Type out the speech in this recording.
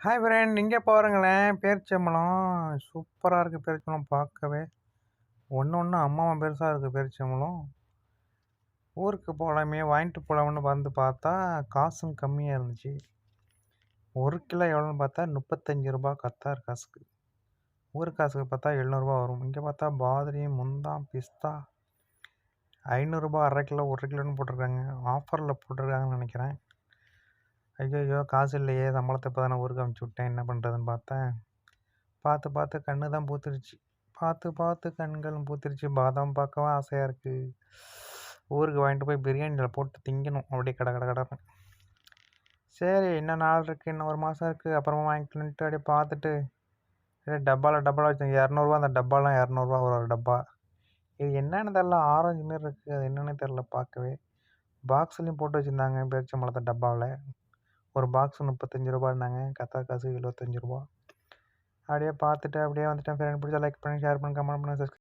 Hi friend இங்கே பாருங்களேன். பேரிச்சம்பளம் சூப்பராக இருக்குது பேரிச்சம்பளம் பார்க்கவே. ஒன்று ஒன்று அம்மாவை பெருசாக இருக்குது பேரிச்சம்பளம் ஊருக்கு போகலாமே வாங்கிட்டு போகலாம்னு வந்து பார்த்தா காசும் கம்மியாக இருந்துச்சு. ஒரு கிலோ எவ்வளோன்னு பார்த்தா முப்பத்தஞ்சு ரூபா கத்தார் காசுக்கு. ஊர் காசுக்கு பார்த்தா எழுநூறுபா வரும். இங்கே பார்த்தா பாதிரி முந்தாம் பிஸ்தா. ஐநூறுரூபா அரை கிலோ ஒரு கிலோன்னு போட்டிருக்காங்க. ஆஃபரில் போட்டிருக்காங்கன்னு நினைக்கிறேன். ஐயையோ காசு இல்லையே சம்பளத்தை இப்போ தானே ஊருக்கு அமுச்சு விட்டேன் என்ன பண்ணுறதுன்னு பார்த்தேன். பார்த்து பார்த்து கண்ணு தான் பூத்துருச்சு பார்த்து பார்த்து கண்களும் பூத்துருச்சு பாதாம் பார்க்கவும் ஆசையாக இருக்குது ஊருக்கு வாங்கிட்டு போய் பிரியாணியில் போட்டு திங்கணும். அப்படியே கடை கடை கடை சரி இன்னும் நாள் இருக்குது இன்னும் ஒரு மாதம் இருக்குது அப்புறமா வாங்கிக்கணுன்ட்டு அப்படியே பார்த்துட்டு டப்பாவில் டப்பாவில் வச்சு இரநூறுவா அந்த டப்பாலாம் இரநூறுவா ஒரு ஒரு டப்பா. இது என்னென்னு தெரில ஆரஞ்சு மாரி இருக்குது அது என்னென்னு தெரில பார்க்கவே. பாக்ஸ்லேயும் போட்டு வச்சுருந்தாங்க பேரிச்சம்பழத்தை டப்பாவில். ஒரு பாக்ஸ் முப்பத்தஞ்சு ரூபான்னாங்க. கத்தா காசு எழுபத்தஞ்சி ரூபா. அப்படியே பார்த்துட்டு அப்படியே வந்துட்டேன் ஃப்ரெண்ட் பிடிச்சா லைக் பண்ணி ஷேர் பண்ணி கமெண்ட் பண்ணி சப்ஸ்கிரைப்